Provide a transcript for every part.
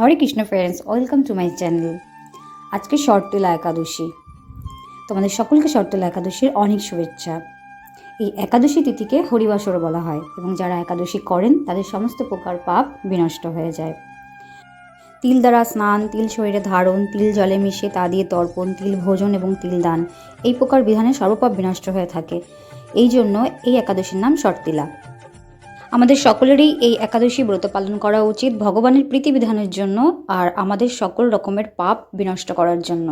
Hare Krishna friends welcome to my channel আজকে শর্তলা একাদশী। তোমাদের সকলকে শর্তলা একাদশীর অনেক শুভেচ্ছা। এই একাদশী তিথিকে হরিবাসর বলা হয় এবং যারা একাদশী করেন, তাদের সমস্ত প্রকার পাপ বিনষ্ট হয়ে যায়। তিল দ্বারা স্নান, তিল শরীরে ধারণ, তিল জলে মিশে তা দিয়ে তর্পণ, তিল ভোজন এবং তিল দান, এই প্রকার বিধানে সর্বপাপ বিনষ্ট হয়ে থাকে। এই জন্য এই একাদশীর নাম শর্তিলা। আমাদের সকলেরই এই একাদশী ব্রত পালন করা উচিত ভগবানের প্রীতি বিধানের জন্য আর আমাদের সকল রকমের পাপ বিনষ্ট করার জন্য।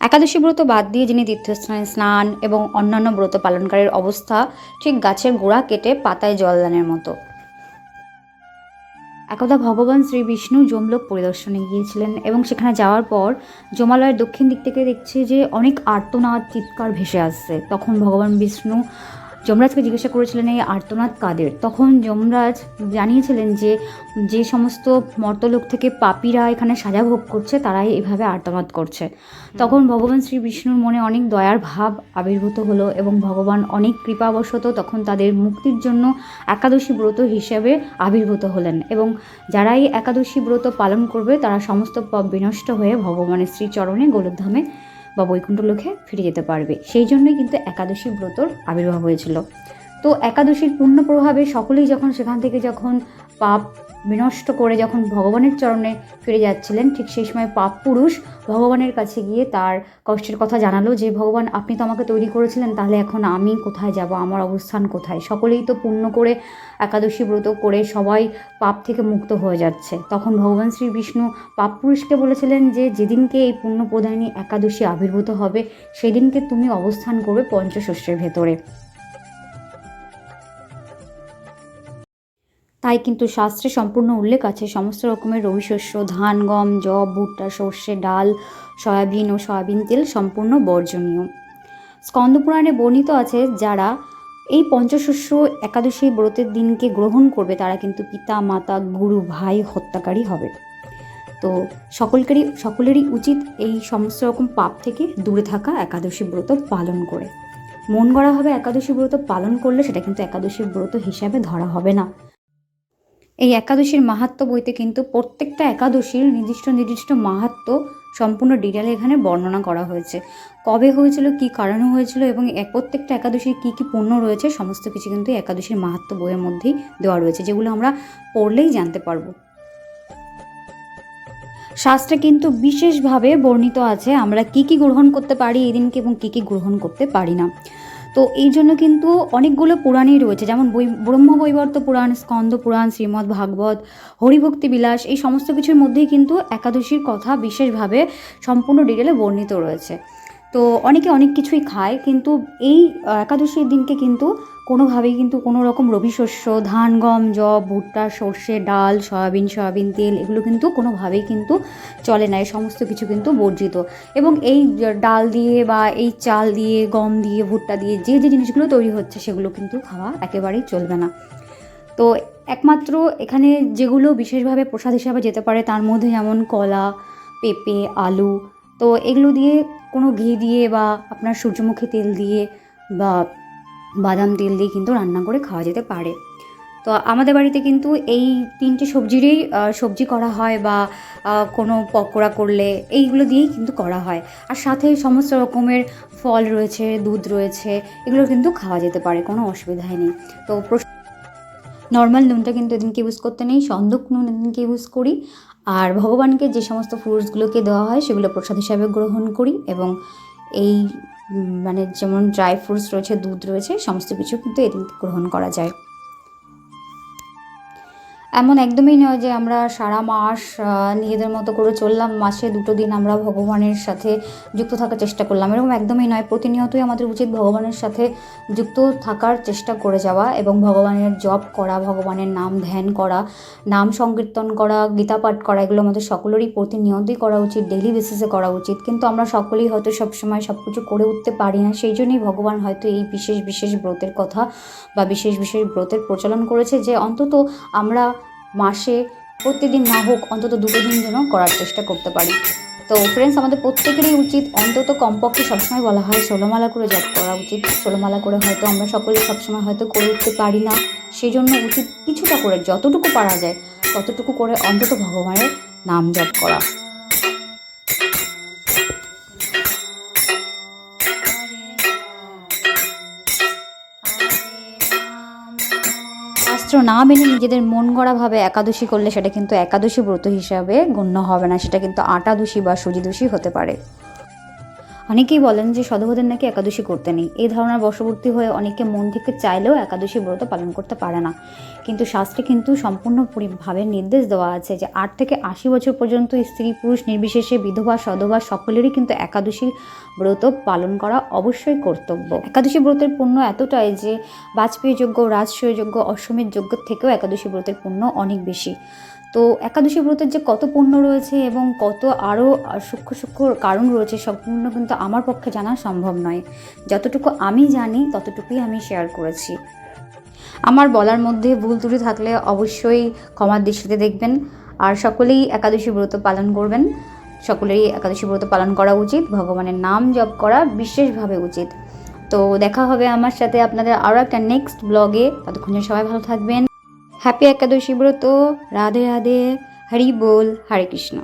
একাদশী ব্রত বাদ দিয়ে যিনি তীর্থস্থানে স্নান এবং অন্যান্য ব্রত পালনকারীর অবস্থা ঠিক গাছের গোড়া কেটে পাতায় জলদানের মতো। একদা ভগবান শ্রী বিষ্ণু যমলোক পরিদর্শনে গিয়েছিলেন এবং সেখানে যাওয়ার পর জমালয়ের দক্ষিণ দিক থেকে দেখছে যে অনেক আর্তনাদ, চিৎকার ভেসে আসছে। তখন ভগবান বিষ্ণু যমরাজকে জিজ্ঞাসা করেছিলেন এই আর্তনাদ কাদের? তখন যমরাজ জানিয়েছিলেন যে যে সমস্ত মর্তলোক থেকে পাপীরা এখানে সাজা ভোগ করছে তারাই এভাবে আর্তনাদ করছে। তখন ভগবান শ্রী বিষ্ণুর মনে অনেক দয়ার ভাব আবির্ভূত হলো এবং ভগবান অনেক কৃপাবশত তখন তাদের মুক্তির জন্য একাদশী ব্রত হিসেবে আবির্ভূত হলেন এবং যারা এই একাদশী ব্রত পালন করবে তারা সমস্ত পাপ বিনষ্ট হয়ে ভগবানের শ্রীচরণে গোলকধামে বা বৈকুণ্ঠ লোকে ফিরে যেতে পারবে। সেই জন্যই কিন্তু একাদশী ব্রতর আবির্ভাব হয়েছিল। তো একাদশীর পূর্ণ প্রভাবে সকলেই যখন সেখান থেকে যখন পাপ বিনষ্ট করে যখন ভগবানের চরণে ফিরে যাচ্ছিলেন, ঠিক সেই সময় পাপ পুরুষ ভগবানের কাছে গিয়ে তার কষ্টের কথা জানালো যে, ভগবান, আপনি তো আমাকে তৈরি করেছিলেন, তাহলে এখন আমি কোথায় যাব? আমার অবস্থান কোথায়? সকলেই তো পূর্ণ করে, একাদশী ব্রত করে সবাই পাপ থেকে মুক্ত হয়ে যাচ্ছে। তখন ভগবান শ্রী বিষ্ণু পাপ পুরুষকে বলেছিলেন যে, যেদিনকে এই পুণ্য প্রদায়নী একাদশী আবির্ভূত হবে, সেদিনকে তুমি অবস্থান করবে পঞ্চশস্যের ভেতরে। তাই কিন্তু শাস্ত্রে সম্পূর্ণ উল্লেখ আছে। সমস্ত রকমের রবি শস্য, ধান, গম জব ভুট্টা, সর্ষে, ডাল, সয়াবিন ও সয়াবিন তেল সম্পূর্ণ বর্জনীয়। স্কন্দপুরাণে বর্ণিত আছে, যারা এই পঞ্চশস্য একাদশী ব্রতের দিনকে গ্রহণ করবে, তারা কিন্তু পিতা, মাতা, গুরু, ভাই, হত্যাকারী হবে। তো সকলকারই, সকলেরই উচিত এই সমস্ত রকম পাপ থেকে দূরে থাকা একাদশী ব্রত পালন করে। মন গড়া হবে একাদশী ব্রত পালন করলে সেটা কিন্তু একাদশী ব্রত হিসাবে ধরা হবে না। এই একাদশীর মাহাত্ম বইতে কিন্তু প্রত্যেকটা একাদশীর নির্দিষ্ট নির্দিষ্ট মাহাত্ম সম্পূর্ণ ডিটেলে এখানে বর্ণনা করা হয়েছে। কবে হয়েছিল, কি কারণে হয়েছিল এবং প্রত্যেকটা একাদশীর কী কী পুণ্য রয়েছে সমস্ত কিছু কিন্তু একাদশীর মাহাত্ম বইয়ের মধ্যেই দেওয়া রয়েছে, যেগুলো আমরা পড়লেই জানতে পারব। শাস্ত্রে কিন্তু বিশেষভাবে বর্ণিত আছে আমরা কি কি গ্রহণ করতে পারি এই দিনকে এবং কি কি গ্রহণ করতে পারি না। তো এই জন্য কিন্তু অনেকগুলো পুরাণই রয়েছে। যেমন বই ব্রহ্ম ব্রহ্মবৈবর্ত পুরাণ, স্কন্দ পুরাণ, শ্রীমদ্ ভাগবত, হরিভক্তি বিলাস, এই সমস্ত কিছুর মধ্যেই কিন্তু একাদশীর কথা বিশেষভাবে সম্পূর্ণ ডিটেলে বর্ণিত রয়েছে। তো অনেকে অনেক কিছুই খায়, কিন্তু এই একাদশীর দিনকে কিন্তু কোনোভাবেই কিন্তু কোনো রকম রবি শস্য, ধান, গম জব ভুট্টা, সর্ষে, ডাল, সয়াবিন সয়াবিন তেল এগুলো কিন্তু কোনোভাবেই কিন্তু চলে না। এই সমস্ত কিছু কিন্তু বর্জিত। এবং এই ডাল দিয়ে বা এই চাল দিয়ে, গম দিয়ে, ভুট্টা দিয়ে যে যে জিনিসগুলো তৈরি হচ্ছে সেগুলো কিন্তু খাওয়া একেবারেই চলবে না। তো একমাত্র এখানে যেগুলো বিশেষভাবে প্রসাদ হিসাবে যেতে পারে তার মধ্যে যেমন কলা, পেঁপে, আলু, তো এগুলো দিয়ে কোনো ঘি দিয়ে বা আপনার সূর্যমুখী তেল দিয়ে বা বাদাম তেল দিয়ে কিন্তু রান্না করে খাওয়া যেতে পারে। তো আমাদের বাড়িতে কিন্তু এই তিনটে সবজিরই সবজি করা হয় বা কোনো পকোড়া করলে এইগুলো দিয়েই কিন্তু করা হয়। আর সাথে সমস্ত রকমের ফল রয়েছে, দুধ রয়েছে, এগুলো কিন্তু খাওয়া যেতে পারে, কোনো অসুবিধাই নেই। তো নর্মাল নুনটা কিন্তু এদিনকে ইউজ করতে নেই, সন্দক নুন এদিনকে ইউজ করি। আর ভগবানকে যে সমস্ত ফ্রুটসগুলোকে দেওয়া হয়, সেগুলো প্রসাদ হিসাবে গ্রহণ করি এবং এই মানে যেমন ড্রাই ফ্রুটস রয়েছে দুধ রয়েছে সমস্ত কিছু কিন্তু এদিন গ্রহণ করা যায়। এমন একদমই নয় যে আমরা সারা মাস নিজেদের মতো করে চললাম, মাসে দুটো দিন আমরা ভগবানের সাথে যুক্ত থাকার চেষ্টা করলাম। এরকম একদমই নয়, প্রতিনিয়তই আমাদের উচিত ভগবানের সাথে যুক্ত থাকার চেষ্টা করে যাওয়া এবং ভগবানের জপ করা, ভগবানের নাম ধ্যান করা, নাম সংকীর্তন করা, গীতা পাঠ করা, এগুলো আমাদের সকলেরই প্রতিনিয়তই করা উচিত ডেলি বেসিসে করা উচিত। কিন্তু আমরা সকলেই হয়তো সবসময় সব কিছু করে উঠতে পারি না, সেই জন্যই ভগবান হয়তো এই বিশেষ বিশেষ ব্রতের কথা বা বিশেষ বিশেষ ব্রতের প্রচলন করেছে যে অন্তত আমরা মাসে প্রতিদিন না হোক অন্তত দুটো দিন যেন করার চেষ্টা করতে পারি। তো ফ্রেন্ডস আমাদের প্রত্যেকেরই উচিত অন্তত কমপক্ষে সবসময় বলা হয় ষোলোমালা করে জব করা উচিত। ষোলোমালা করে হয়তো আমরা সকলে সবসময় হয়তো করে উঠতে পারি না। সেই জন্য উচিত কিছুটা করে, যতটুকু পারা যায়, ততটুকু করে অন্তত ভগবানের নাম জপ করা। শাস্ত্র না মেনে নিজেদের মন গড়াভাবে একাদশী করলে সেটা কিন্তু একাদশী ব্রত হিসাবে গণ্য হবে না। সেটা কিন্তু আটাদশী বা সুজিদোষী হতে পারে। অনেকেই বলেন যে সদভদের নাকি একাদশী করতে নেই। এই ধারণার বশবর্তী হয়ে অনেকে মন থেকে চাইলেও একাদশী ব্রত পালন করতে পারে না। কিন্তু শাস্ত্রে কিন্তু সম্পূর্ণ পরি- ভাবে নির্দেশ দেওয়া আছে যে আট থেকে আশি বছর পর্যন্ত স্ত্রী, পুরুষ, নির্বিশেষে বিধবা সধবা সকলেরই কিন্তু একাদশী ব্রত পালন করা অবশ্যই কর্তব্য। একাদশী ব্রতের পুণ্য এতটাই যে বাজপেয়ী যোগ্য রাজসূয় যোগ্য অশ্বমের যোগ্য থেকেও একাদশী ব্রতের পুণ্য অনেক বেশি। তো একাদশী ব্রতের যে কত পুণ্য রয়েছে এবং কত আরও সূক্ষ্ম সূক্ষ্ম কারণ রয়েছে সম্পূর্ণ কিন্তু আমার পক্ষে জানা সম্ভব নয়। যতটুকু আমি জানি, ততটুকুই আমি শেয়ার করেছি। আমার বলার মধ্যে ভুল ত্রুটি থাকলে অবশ্যই ক্ষমার দৃষ্টিতে দেখবেন। আর সকলেই একাদশী ব্রত পালন করবেন। সকলেরই একাদশী ব্রত পালন করা উচিত, ভগবানের নাম জপ করা বিশেষভাবে উচিত। তো দেখা হবে আমার সাথে আপনাদের আরও একটা নেক্সট ব্লগে ততক্ষণ সবাই ভালো থাকবেন। হ্যাপি একাদশী ব্রত। রাধে রাধে হরি বল হরে কৃষ্ণ।